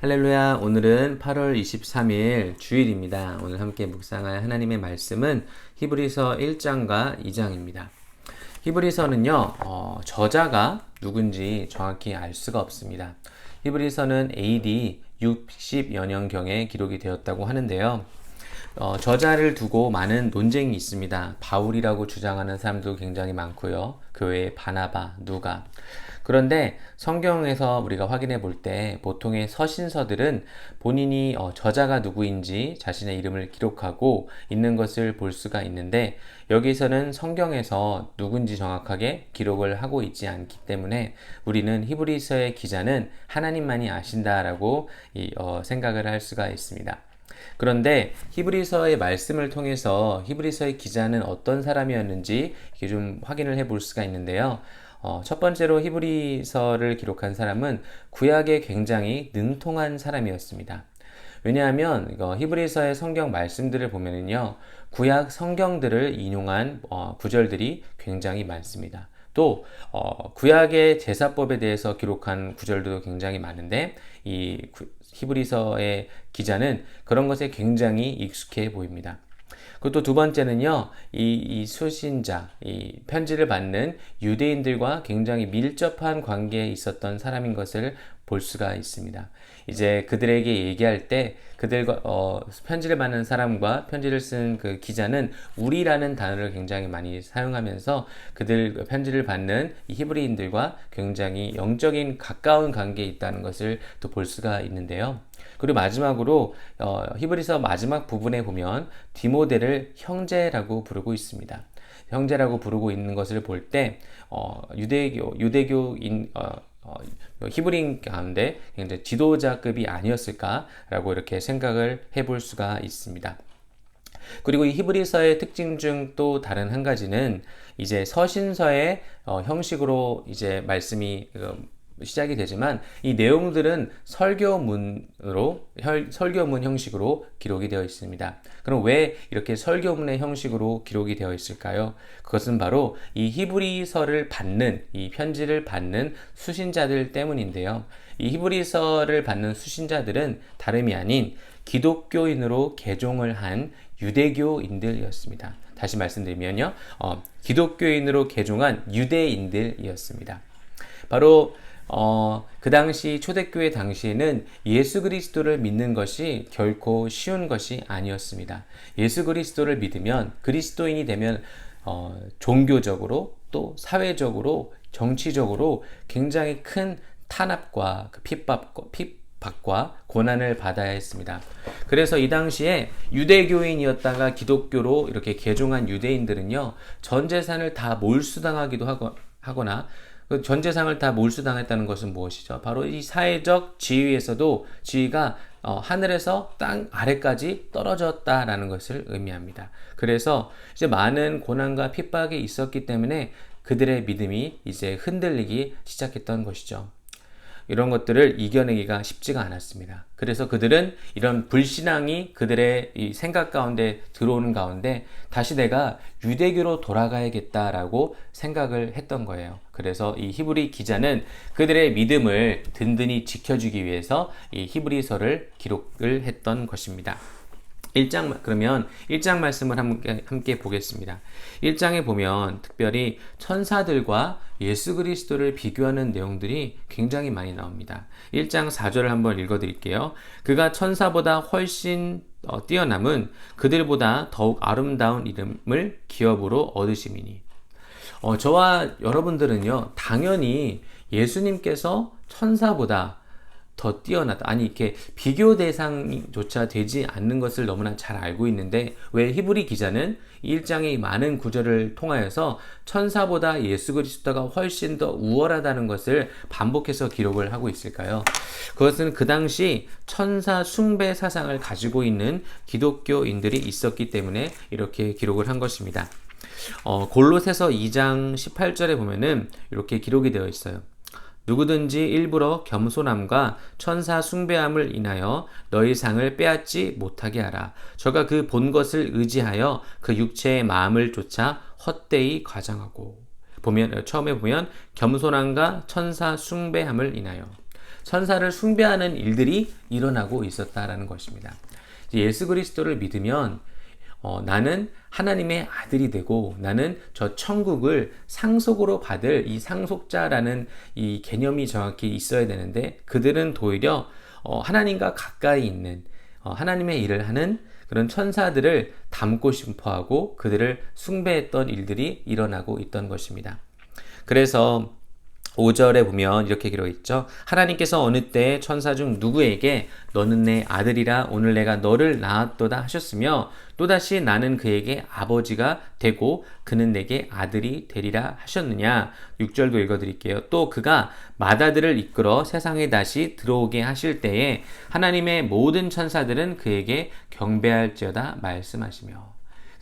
할렐루야. 오늘은 8월 23일 주일입니다. 오늘 함께 묵상할 하나님의 말씀은 히브리서 1장과 2장입니다. 히브리서는요, 어, 저자가 누군지 정확히 알 수가 없습니다. 히브리서는 AD 60여 년경에 기록이 되었다고 하는데요. 어, 저자를 두고 많은 논쟁이 있습니다. 바울이라고 주장하는 사람도 굉장히 많고요. 그 외에 바나바, 누가. 그런데 성경에서 우리가 확인해 볼 때 보통의 서신서들은 본인이 어, 저자가 누구인지 자신의 이름을 기록하고 있는 것을 볼 수가 있는데 여기서는 성경에서 누군지 정확하게 기록을 하고 있지 않기 때문에 우리는 히브리서의 기자는 하나님만이 아신다라고 이, 어, 생각을 할 수가 있습니다. 그런데 히브리서의 말씀을 통해서 히브리서의 기자는 어떤 사람이었는지 좀 확인을 해 볼 수가 있는데요. 어, 첫 번째로 히브리서를 기록한 사람은 구약에 굉장히 능통한 사람이었습니다. 왜냐하면 히브리서의 성경 말씀들을 보면은요, 구약 성경들을 인용한 어, 구절들이 굉장히 많습니다. 또 어, 구약의 제사법에 대해서 기록한 구절도 굉장히 많은데 이 히브리서의 기자는 그런 것에 굉장히 익숙해 보입니다. 그리고 또 두 번째는요, 이, 이 수신자, 이 편지를 받는 유대인들과 굉장히 밀접한 관계에 있었던 사람인 것을 볼 수가 있습니다. 이제 그들에게 얘기할 때 그들과 어, 편지를 받는 사람과 편지를 쓴 그 기자는 우리라는 단어를 굉장히 많이 사용하면서 그들 편지를 받는 히브리인들과 굉장히 영적인 가까운 관계에 있다는 것을 또 볼 수가 있는데요. 그리고 마지막으로 어, 히브리서 마지막 부분에 보면 디모데를 형제라고 부르고 있습니다. 형제라고 부르고 있는 것을 볼때 어, 유대교 유대교인 어, 어, 히브리인 가운데 굉장히 지도자급이 아니었을까라고 이렇게 생각을 해볼 수가 있습니다. 그리고 이 히브리서의 특징 중 또 다른 한 가지는 이제 서신서의 어, 형식으로 이제 말씀이 어, 시작이 되지만 이 내용들은 설교문으로 설교문 형식으로 기록이 되어 있습니다. 그럼 왜 이렇게 설교문의 형식으로 기록이 되어 있을까요? 그것은 바로 이 히브리서를 받는 이 편지를 받는 수신자들 때문인데요. 이 히브리서를 받는 수신자들은 다름이 아닌 기독교인으로 개종을 한 유대교인들이었습니다. 다시 말씀드리면요, 어, 기독교인으로 개종한 유대인들이었습니다. 바로 어, 그 당시 초대교회 당시에는 예수 그리스도를 믿는 것이 결코 쉬운 것이 아니었습니다. 예수 그리스도를 믿으면 그리스도인이 되면 어, 종교적으로 또 사회적으로 정치적으로 굉장히 큰 탄압과 그 핍박과, 핍박과 고난을 받아야 했습니다. 그래서 이 당시에 유대교인이었다가 기독교로 이렇게 개종한 유대인들은요, 전 재산을 다 몰수당하기도 하거나 그 전 재상을 다 몰수당했다는 것은 무엇이죠? 바로 이 사회적 지위에서도 지위가 어, 하늘에서 땅 아래까지 떨어졌다라는 것을 의미합니다. 그래서 이제 많은 고난과 핍박이 있었기 때문에 그들의 믿음이 이제 흔들리기 시작했던 것이죠. 이런 것들을 이겨내기가 쉽지가 않았습니다. 그래서 그들은 이런 불신앙이 그들의 생각 가운데 들어오는 가운데 다시 내가 유대교로 돌아가야겠다라고 생각을 했던 거예요. 그래서 이 히브리 기자는 그들의 믿음을 든든히 지켜주기 위해서 이 히브리서를 기록을 했던 것입니다. 1장 그러면 1장 말씀을 함께, 함께 보겠습니다. 1장에 보면 특별히 천사들과 예수 그리스도를 비교하는 내용들이 굉장히 많이 나옵니다. 1장 4절을 한번 읽어 드릴게요. 그가 천사보다 훨씬 어, 뛰어남은 그들보다 더욱 아름다운 이름을 기업으로 얻으심이니. 어, 저와 여러분들은요, 당연히 예수님께서 천사보다 더 뛰어나다. 아니, 이렇게 비교 대상조차 되지 않는 것을 너무나 잘 알고 있는데, 왜 히브리 기자는 1장의 많은 구절을 통하여서 천사보다 예수 그리스도가 훨씬 더 우월하다는 것을 반복해서 기록을 하고 있을까요? 그것은 그 당시 천사 숭배 사상을 가지고 있는 기독교인들이 있었기 때문에 이렇게 기록을 한 것입니다. 어, 골로새서 2장 18절에 보면은 이렇게 기록이 되어 있어요. 누구든지 일부러 겸손함과 천사 숭배함을 인하여 너희 상을 빼앗지 못하게 하라. 저가 그 본 것을 의지하여 그 육체의 마음을 쫓아 헛되이 과장하고 보면 처음에 보면 겸손함과 천사 숭배함을 인하여 천사를 숭배하는 일들이 일어나고 있었다라는 것입니다. 예수 그리스도를 믿으면 어, 나는 하나님의 아들이 되고 나는 저 천국을 상속으로 받을 이 상속자라는 이 개념이 정확히 있어야 되는데 그들은 도리어 어, 하나님과 가까이 있는 어, 하나님의 일을 하는 그런 천사들을 닮고 싶어 하고 그들을 숭배했던 일들이 일어나고 있던 것입니다. 그래서 5절에 보면 이렇게 기록해 있죠. 하나님께서 어느 때 천사 중 누구에게 너는 내 아들이라 오늘 내가 너를 낳았도다 하셨으며 또다시 나는 그에게 아버지가 되고 그는 내게 아들이 되리라 하셨느냐. 6절도 읽어 드릴게요. 또 그가 마다들을 이끌어 세상에 다시 들어오게 하실 때에 하나님의 모든 천사들은 그에게 경배할지어다 말씀하시며.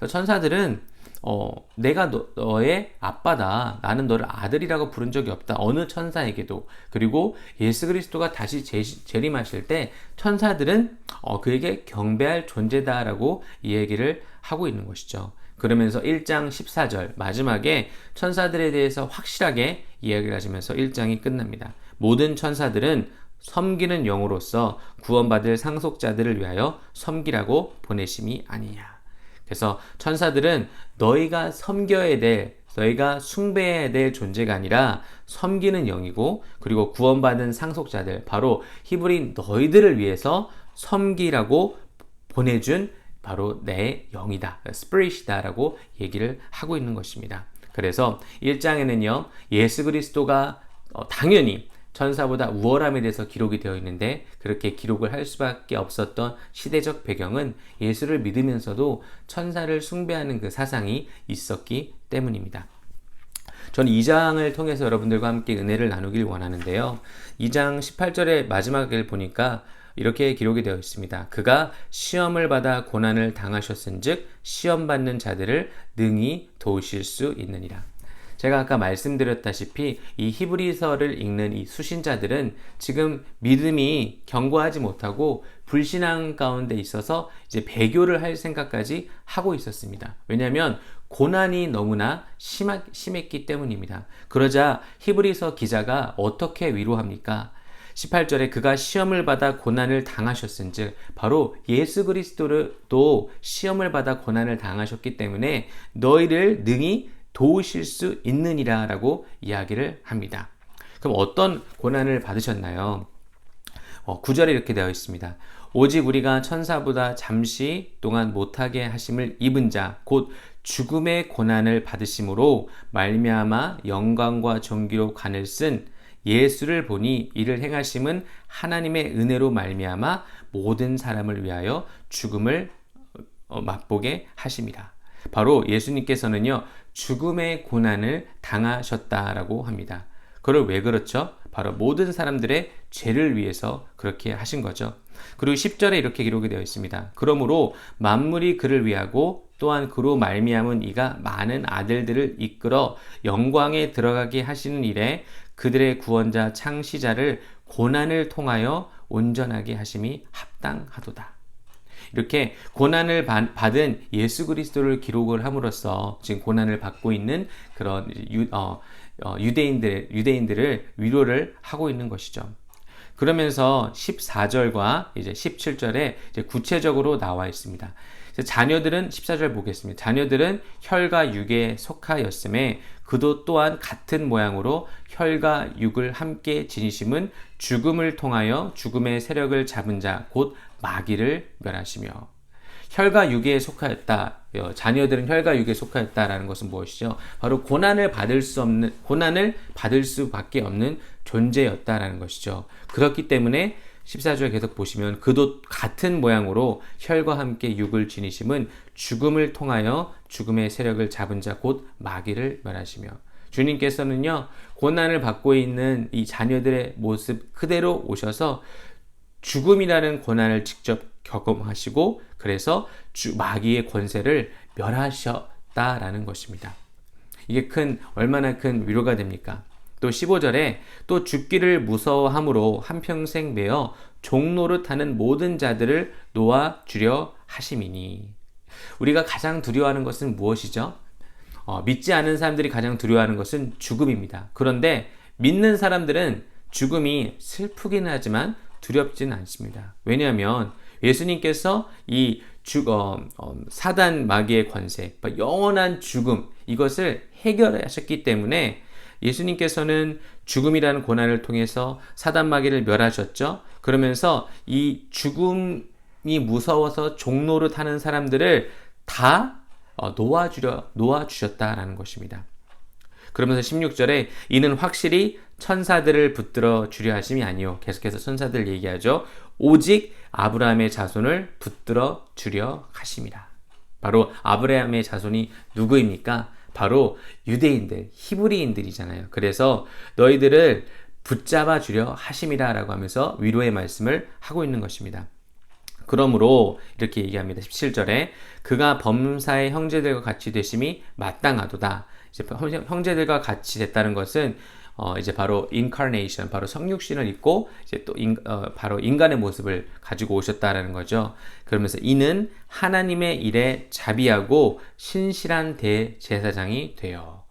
천사들은 어, 내가 너, 너의 아빠다. 나는 너를 아들이라고 부른 적이 없다. 어느 천사에게도. 그리고 예수 그리스도가 다시 재, 재림하실 때 천사들은 어, 그에게 경배할 존재다라고 이 얘기를 하고 있는 것이죠. 그러면서 1장 14절 마지막에 천사들에 대해서 확실하게 이야기를 하시면서 1장이 끝납니다. 모든 천사들은 섬기는 영으로서 구원받을 상속자들을 위하여 섬기라고 보내심이 아니냐. 그래서 천사들은 너희가 섬겨야 될, 너희가 숭배해야 될 존재가 아니라 섬기는 영이고 그리고 구원받은 상속자들, 바로 히브리 너희들을 위해서 섬기라고 보내준 바로 내 영이다. 스프릿이다라고 얘기를 하고 있는 것입니다. 그래서 1장에는요, 예수 그리스도가 어, 당연히 천사보다 우월함에 대해서 기록이 되어 있는데 그렇게 기록을 할 수밖에 없었던 시대적 배경은 예수를 믿으면서도 천사를 숭배하는 그 사상이 있었기 때문입니다. 저는 2장을 통해서 여러분들과 함께 은혜를 나누길 원하는데요. 2장 18절의 마지막을 보니까 이렇게 기록이 되어 있습니다. 그가 시험을 받아 고난을 당하셨은즉 시험 받는 자들을 능히 도우실 수 있느니라. 제가 아까 말씀드렸다시피 이 히브리서를 읽는 이 수신자들은 지금 믿음이 견고하지 못하고 불신앙 가운데 있어서 이제 배교를 할 생각까지 하고 있었습니다. 왜냐하면 고난이 너무나 심하, 심했기 때문입니다. 그러자 히브리서 기자가 어떻게 위로합니까? 18절에 그가 시험을 받아 고난을 당하셨은즉 바로 예수 그리스도도 시험을 받아 고난을 당하셨기 때문에 너희를 능히 도우실 수 있느니라 라고 이야기를 합니다. 그럼 어떤 고난을 받으셨나요? 어, 구절에 이렇게 되어 있습니다. 오직 우리가 천사보다 잠시 동안 못하게 하심을 입은 자, 곧 죽음의 고난을 받으심으로 말미암아 영광과 존귀로 관을 쓴 예수를 보니 이를 행하심은 하나님의 은혜로 말미암아 모든 사람을 위하여 죽음을 어, 맛보게 하심이라. 바로 예수님께서는요, 죽음의 고난을 당하셨다라고 합니다. 그걸 왜 그렇죠? 바로 모든 사람들의 죄를 위해서 그렇게 하신 거죠. 그리고 10절에 이렇게 기록이 되어 있습니다. 그러므로 만물이 그를 위하고 또한 그로 말미암은 이가 많은 아들들을 이끌어 영광에 들어가게 하시는 일에 그들의 구원자 창시자를 고난을 통하여 온전하게 하심이 합당하도다. 이렇게 고난을 받은 예수 그리스도를 기록을 함으로써 지금 고난을 받고 있는 그런 유, 어, 어, 유대인들, 유대인들을 위로를 하고 있는 것이죠. 그러면서 14절과 이제 17절에 이제 구체적으로 나와 있습니다. 자녀들은 14절 보겠습니다. 자녀들은 혈과 육에 속하였음에 그도 또한 같은 모양으로 혈과 육을 함께 지니심은 죽음을 통하여 죽음의 세력을 잡은 자 곧 마귀를 멸하시며 혈과 육에 속하였다. 어, 자녀들은 혈과 육에 속하였다라는 것은 무엇이죠? 바로 고난을 받을 수 없는 고난을 받을 수밖에 없는 존재였다라는 것이죠. 그렇기 때문에 14절 계속 보시면 그도 같은 모양으로 혈과 함께 육을 지니심은 죽음을 통하여 죽음의 세력을 잡은 자 곧 마귀를 멸하시며 주님께서는요 고난을 받고 있는 이 자녀들의 모습 그대로 오셔서 죽음이라는 고난을 직접 경험하시고 그래서 주, 마귀의 권세를 멸하셨다라는 것입니다. 이게 큰 얼마나 큰 위로가 됩니까? 또 15절에 또 죽기를 무서워함으로 한평생 매어 종로를 타는 모든 자들을 놓아 주려 하심이니 우리가 가장 두려워하는 것은 무엇이죠? 어, 믿지 않은 사람들이 가장 두려워하는 것은 죽음입니다. 그런데 믿는 사람들은 죽음이 슬프긴 하지만 두렵지는 않습니다. 왜냐하면 예수님께서 이 죽, 어, 어, 사단 마귀의 권세, 영원한 죽음, 이것을 해결하셨기 때문에 예수님께서는 죽음이라는 고난을 통해서 사단 마귀를 멸하셨죠. 그러면서 이 죽음이 무서워서 종로를 타는 사람들을 다 어, 놓아주려, 놓아주셨다라는 것입니다. 그러면서 16절에 이는 확실히 천사들을 붙들어 주려 하심이 아니요. 계속해서 천사들 얘기하죠. 오직 아브라함의 자손을 붙들어 주려 하심이라. 바로 아브라함의 자손이 누구입니까? 바로 유대인들, 히브리인들이잖아요. 그래서 너희들을 붙잡아 주려 하심이라 라고 하면서 위로의 말씀을 하고 있는 것입니다. 그러므로 이렇게 얘기합니다. 17절에 그가 범사의 형제들과 같이 되심이 마땅하도다. 이제 형제들과 같이 됐다는 것은 어 이제 바로 incarnation, 바로 성육신을 입고 이제 또 인, 어 바로 인간의 모습을 가지고 오셨다라는 거죠. 그러면서 이는 하나님의 일에 자비하고 신실한 대제사장이 되어.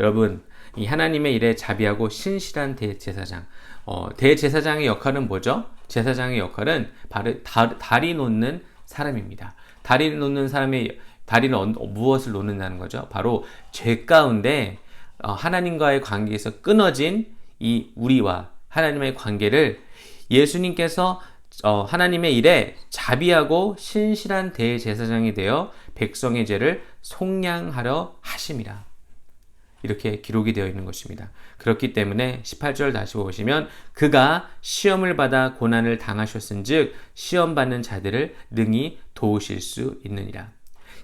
여러분, 이 하나님의 일에 자비하고 신실한 대제사장. 어, 대제사장의 역할은 뭐죠? 제사장의 역할은 바로 다, 다리 놓는 사람입니다. 다리 놓는 사람의 다리는 무엇을 놓는다는 거죠? 바로 죄 가운데 어, 하나님과의 관계에서 끊어진 이 우리와 하나님의 관계를 예수님께서 어, 하나님의 일에 자비하고 신실한 대제사장이 되어 백성의 죄를 속량하려 하심이라. 이렇게 기록이 되어 있는 것입니다. 그렇기 때문에 18절 다시 보시면 그가 시험을 받아 고난을 당하셨은즉 시험 받는 자들을 능히 도우실 수 있느니라.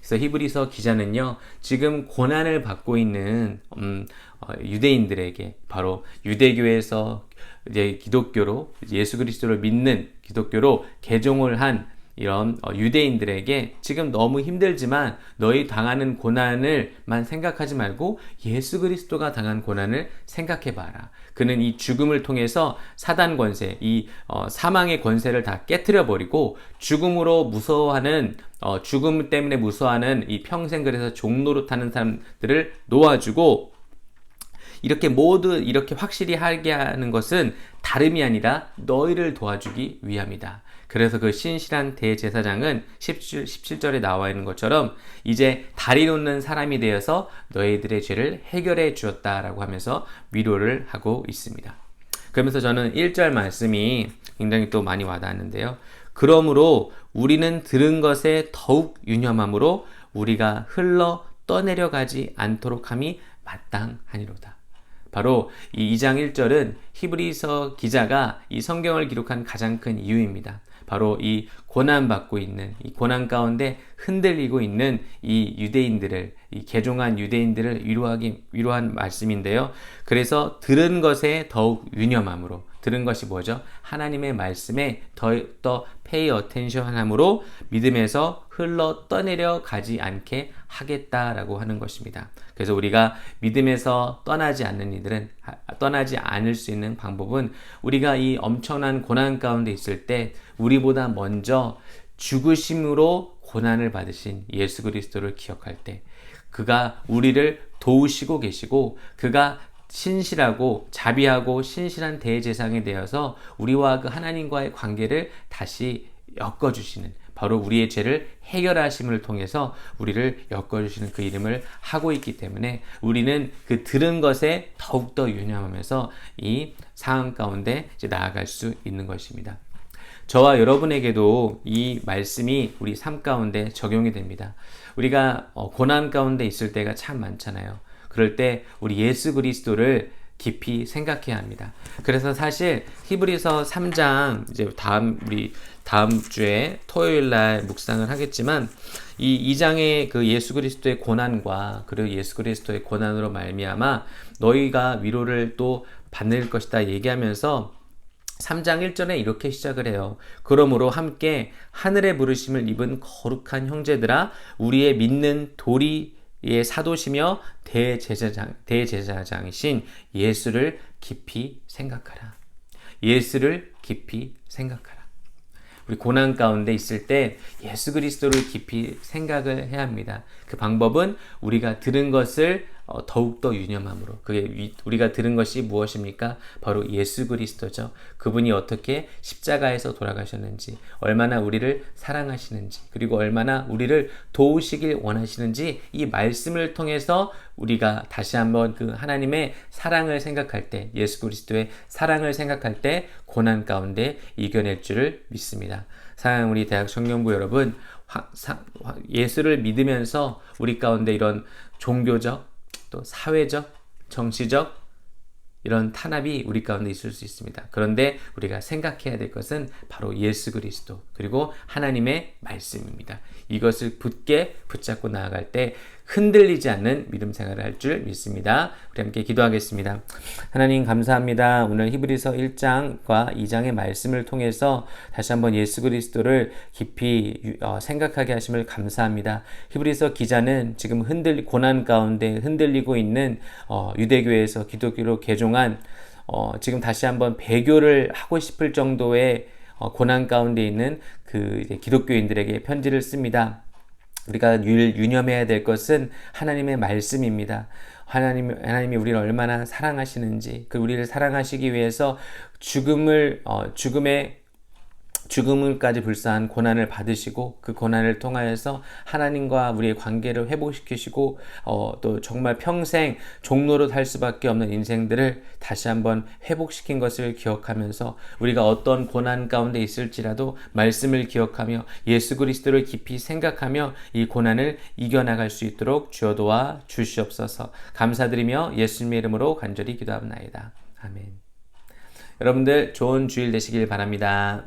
그래서 히브리서 기자는요, 지금 고난을 받고 있는 음, 어, 유대인들에게 바로 유대교에서 이제 기독교로 예수 그리스도를 믿는 기독교로 개종을 한 이런 어, 유대인들에게 지금 너무 힘들지만 너희 당하는 고난을만 생각하지 말고 예수 그리스도가 당한 고난을 생각해 봐라. 그는 이 죽음을 통해서 사단 권세, 이 어, 사망의 권세를 다 깨뜨려 버리고 죽음으로 무서워하는 어, 죽음 때문에 무서워하는 이 평생 그래서 종로로 타는 사람들을 놓아주고 이렇게 모두 이렇게 확실히 하게 하는 것은 다름이 아니라 너희를 도와주기 위함이다. 그래서 그 신실한 대제사장은 17, 17 절에 나와 있는 것처럼 이제 다리 놓는 사람이 되어서 너희들의 죄를 해결해 주었다라고 하면서 위로를 하고 있습니다. 그러면서 저는 1절 말씀이 굉장히 또 많이 와닿았는데요. 그러므로 우리는 들은 것에 더욱 유념함으로 우리가 흘러 떠내려가지 않도록 함이 마땅하니로다. 바로 이 2장 1절은 히브리서 기자가 이 성경을 기록한 가장 큰 이유입니다. 바로 이 고난받고 있는 이 고난 가운데 흔들리고 있는 이 유대인들을 이 개종한 유대인들을 위로하기 위로한 말씀인데요. 그래서 들은 것에 더욱 유념함으로 들은 것이 뭐죠? 하나님의 말씀에 더더 pay attention 함으로 믿음에서 흘러 떠내려 가지 않게 하겠다라고 하는 것입니다. 그래서 우리가 믿음에서 떠나지 않는 이들은 떠나지 않을 수 있는 방법은 우리가 이 엄청난 고난 가운데 있을 때 우리보다 먼저 죽으심으로 고난을 받으신 예수 그리스도를 기억할 때 그가 우리를 도우시고 계시고 그가 신실하고 자비하고 신실한 대제상이 되어서 우리와 그 하나님과의 관계를 다시 엮어주시는 바로 우리의 죄를 해결하심을 통해서 우리를 엮어주시는 그 이름을 하고 있기 때문에 우리는 그 들은 것에 더욱더 유념하면서 이 상황 가운데 이제 나아갈 수 있는 것입니다. 저와 여러분에게도 이 말씀이 우리 삶 가운데 적용이 됩니다. 우리가 어, 고난 가운데 있을 때가 참 많잖아요. 그럴 때 우리 예수 그리스도를 깊이 생각해야 합니다. 그래서 사실 히브리서 3장 이제 다음 우리 다음 주에 토요일 날 묵상을 하겠지만 이 2장의 그 예수 그리스도의 고난과 그리고 예수 그리스도의 고난으로 말미암아 너희가 위로를 또 받을 것이다 얘기하면서 3장 1절에 이렇게 시작을 해요. 그러므로 함께 하늘의 부르심을 입은 거룩한 형제들아 우리의 믿는 도리 의 사도시며 대제사장, 대제사장이신 예수를 깊이 생각하라. 예수를 깊이 생각하라. 우리 고난 가운데 있을 때 예수 그리스도를 깊이 생각을 해야 합니다. 그 방법은 우리가 들은 것을 어, 더욱더 유념함으로 그게 위- 우리가 들은 것이 무엇입니까? 바로 예수 그리스도죠. 그분이 어떻게 십자가에서 돌아가셨는지, 얼마나 우리를 사랑하시는지, 그리고 얼마나 우리를 도우시길 원하시는지 이 말씀을 통해서 우리가 다시 한번 그 하나님의 사랑을 생각할 때, 예수 그리스도의 사랑을 생각할 때 고난 가운데 이겨낼 줄을 믿습니다. 사랑하는 우리 대학 청년부 여러분, 예수를 믿으면서 우리 가운데 이런 종교적, 또 사회적, 정치적 이런 탄압이 우리 가운데 있을 수 있습니다. 그런데 우리가 생각해야 될 것은 바로 예수 그리스도 그리고 하나님의 말씀입니다. 이것을 굳게 붙잡고 나아갈 때 흔들리지 않는 믿음 생활을 할 줄 믿습니다. 우리 함께 기도하겠습니다. 하나님 감사합니다. 오늘 히브리서 1장과 2장의 말씀을 통해서 다시 한번 예수 그리스도를 깊이 유- 어, 생각하게 하심을 감사합니다. 히브리서 기자는 지금 흔들 고난 가운데 흔들리고 있는 어, 유대교에서 기독교로 개종한 어, 지금 다시 한번 배교를 하고 싶을 정도의 어, 고난 가운데 있는 그 기독교인들에게 편지를 씁니다. 우리가 유- 유념해야 될 것은 하나님의 말씀입니다. 하나님, 하나님이 우리를 얼마나 사랑하시는지, 그 우리를 사랑하시기 위해서 죽음을, 어, 죽음의 죽음을까지 불사한 고난을 받으시고 그 고난을 통하여서 하나님과 우리의 관계를 회복시키시고 어, 또 정말 평생 종로로 살 수밖에 없는 인생들을 다시 한번 회복시킨 것을 기억하면서 우리가 어떤 고난 가운데 있을지라도 말씀을 기억하며 예수 그리스도를 깊이 생각하며 이 고난을 이겨나갈 수 있도록 주여 도와 주시옵소서 감사드리며 예수님의 이름으로 간절히 기도합나이다. 아멘. 여러분들 좋은 주일 되시길 바랍니다.